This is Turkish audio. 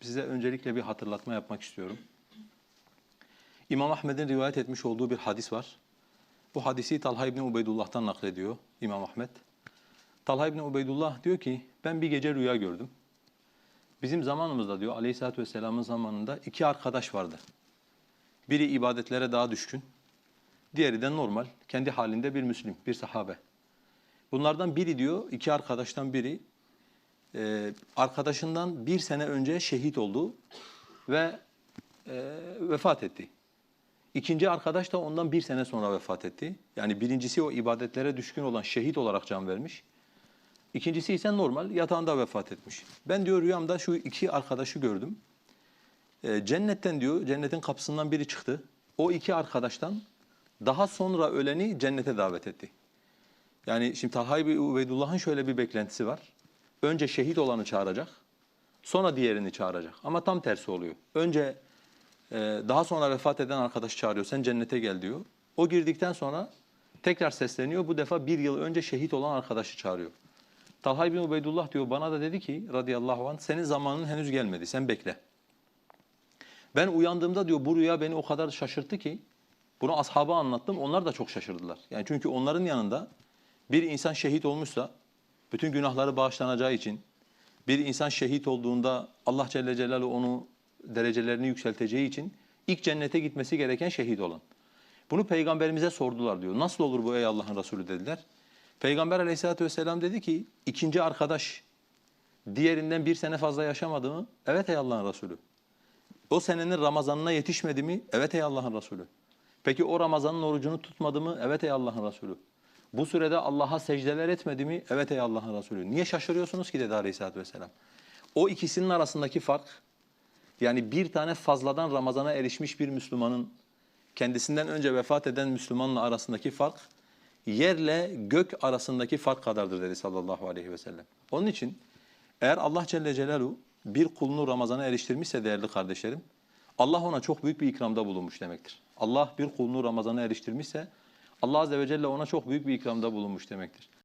Size öncelikle bir hatırlatma yapmak istiyorum. İmam Ahmed'in rivayet etmiş olduğu bir hadis var. Bu hadisi Talha İbni Ubeydullah'tan naklediyor İmam Ahmed. Talha İbni Ubeydullah diyor ki ben bir gece rüya gördüm. Bizim zamanımızda diyor Aleyhisselatü Vesselam'ın zamanında iki arkadaş vardı. Biri ibadetlere daha düşkün, diğeri de normal, kendi halinde bir Müslim, bir sahabe. Bunlardan biri diyor, iki arkadaştan biri e, arkadaşından bir sene önce şehit oldu ve e, vefat etti. İkinci arkadaş da ondan bir sene sonra vefat etti. Yani birincisi o ibadetlere düşkün olan şehit olarak can vermiş. İkincisi ise normal yatağında vefat etmiş. Ben diyor rüyamda şu iki arkadaşı gördüm. E, cennetten diyor, cennetin kapısından biri çıktı. O iki arkadaştan daha sonra öleni cennete davet etti. Yani şimdi Talha İbni Ubeydullah'ın şöyle bir beklentisi var. Önce şehit olanı çağıracak, sonra diğerini çağıracak. Ama tam tersi oluyor. Önce e, daha sonra vefat eden arkadaş çağırıyor, sen cennete gel diyor. O girdikten sonra tekrar sesleniyor. Bu defa bir yıl önce şehit olan arkadaşı çağırıyor. Talha İbni Ubeydullah diyor bana da dedi ki radıyallahu anh senin zamanın henüz gelmedi, sen bekle. Ben uyandığımda diyor bu rüya beni o kadar şaşırttı ki bunu ashaba anlattım. Onlar da çok şaşırdılar. Yani çünkü onların yanında bir insan şehit olmuşsa bütün günahları bağışlanacağı için bir insan şehit olduğunda Allah Celle Celaluhu onu derecelerini yükselteceği için ilk cennete gitmesi gereken şehit olan. Bunu peygamberimize sordular diyor. Nasıl olur bu ey Allah'ın Resulü dediler. Peygamber aleyhissalatü vesselam dedi ki ikinci arkadaş diğerinden bir sene fazla yaşamadı mı? Evet ey Allah'ın Resulü. O senenin Ramazanına yetişmedi mi? Evet ey Allah'ın Resulü. Peki o Ramazanın orucunu tutmadı mı? Evet ey Allah'ın Resulü. Bu sürede Allah'a secdeler etmedi mi? Evet ey Allah'ın Resulü. Niye şaşırıyorsunuz ki dedi Aleyhisselatü Vesselam. O ikisinin arasındaki fark, yani bir tane fazladan Ramazan'a erişmiş bir Müslümanın kendisinden önce vefat eden Müslümanla arasındaki fark, yerle gök arasındaki fark kadardır dedi sallallahu aleyhi ve sellem. Onun için eğer Allah Celle Celaluhu bir kulunu Ramazan'a eriştirmişse değerli kardeşlerim, Allah ona çok büyük bir ikramda bulunmuş demektir. Allah bir kulunu Ramazan'a eriştirmişse Allah Azze ve Celle ona çok büyük bir ikramda bulunmuş demektir.